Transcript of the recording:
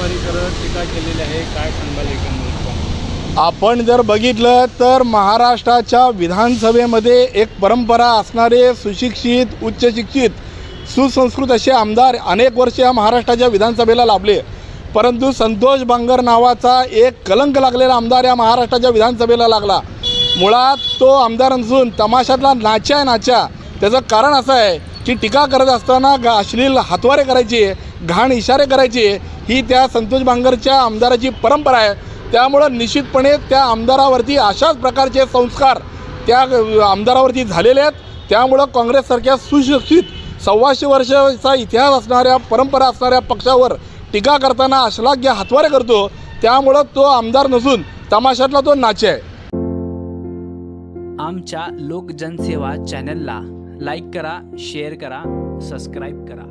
आकडेवारी करत टीका केलेली आहे. काय सांगाल आपण जर बघितलं तर महाराष्ट्राच्या विधानसभेमध्ये एक परंपरा असणारे सुशिक्षित उच्चशिक्षित सुसंस्कृत असे आमदार अनेक वर्ष या महाराष्ट्राच्या विधानसभेला लाभले. परंतु संतोष बांगर नावाचा एक कलंक लागलेला आमदार या महाराष्ट्राच्या विधानसभेला लागला. मुळात तो आमदार नसून तमाशातला नाच्या नाच्या त्याचं कारण असं आहे की टीका करत असताना अश्लील हातवारे करायची घाण इशारे करायचे ही त्या संतोष बांगरच्या आमदाराची परंपरा आहे. त्यामुळं निश्चितपणे त्या आमदारावरती अशाच प्रकारचे संस्कार त्या आमदारावरती झालेले आहेत. त्यामुळं काँग्रेससारख्या सुशिक्षित सव्वाशे वर्षाचा इतिहास असणाऱ्या परंपरा असणाऱ्या पक्षावर टीका करताना अश्लाघ्य हातवारे करतो त्यामुळं तो आमदार नसून तमाशातला तो नाचे आहे. आमच्या लोकजनसेवा चॅनलला लाईक करा शेअर करा सबस्क्राईब करा.